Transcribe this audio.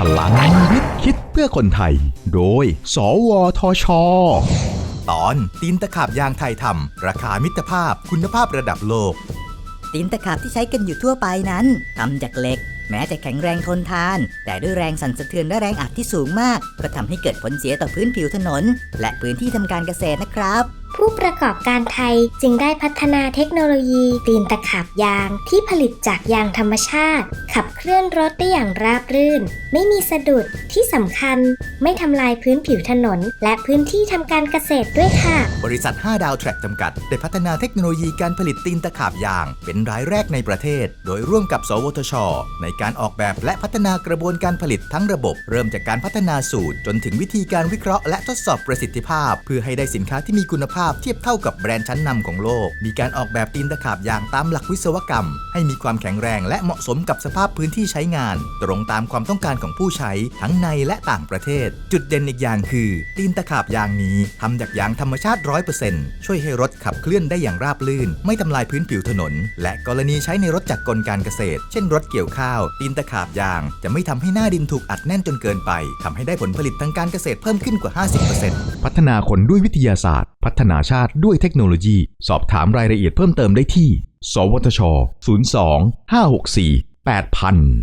พลังวิทย์คิดเพื่อคนไทย โดย สวทช ตอนตีนตะขาบยางไทยทำราคามิตรภาพคุณภาพระดับโลก ตีนตะขาบที่ใช้กันอยู่ทั่วไปนั้นทำจากเหล็ก แม้จะแข็งแรงทนทาน แต่ด้วยแรงสั่นสะเทือนและแรงอัดที่สูงมาก ก็ทำให้เกิดผลเสียต่อพื้นผิวถนน และพื้นที่ทำการเกษตรนะครับผู้ประกอบการไทยจึงได้พัฒนาเทคโนโลยีตีนตะขาบยางที่ผลิตจากยางธรรมชาติ ขับเคลื่อนรถได้อย่างราบรื่น ไม่มีสะดุดที่สำคัญ ไม่ทำลายพื้นผิวถนน และพื้นที่ทำการเกษตรด้วยค่ะ บริษัท 5 ดาวแทร็กจำกัด ได้พัฒนาเทคโนโลยีการผลิตตีนตะขาบยาง เป็นรายแรกในประเทศ โดยร่วมกับ สวทช ในการออกแบบและพัฒนากระบวนการผลิตทั้งระบบ เริ่มจากการพัฒนาสูตร จนถึงวิธีการวิเคราะห์และทดสอบประสิทธิภาพ เพื่อให้ได้สินค้าที่มีคุณภาพเทียบเท่ากับแบรนด์ชั้นนำของโลก มีการออกแบบตีนตะขาบยางตามหลักวิศวกรรม ให้มีความแข็งแรงและเหมาะสมกับสภาพพื้นที่ใช้งาน ตรงตามความต้องการของผู้ใช้ทั้งในและต่างประเทศ จุดเด่นอีกอย่างคือ ตีนตะขาบยางนี้ทำจากยางธรรมชาติ 100%ช่วยให้รถขับเคลื่อนได้อย่างราบลื่น ไม่ทำลายพื้นผิวถนน และกรณีใช้ในรถจักรกลการเกษตร เช่นรถเกี่ยวข้าว ตีนตะขาบยาง จะไม่ทำให้หน้าดินถูกอัดแน่นจนเกินไปทำให้ได้ผลผลิตทางการเกษตรเพิ่มขึ้นกว่า 50%พัฒนาคนด้วยวิทยาศาสตร์ พัฒนาชาติด้วยเทคโนโลยี สอบถามรายละเอียดเพิ่มเติมได้ที่ สวทช 02 564 8000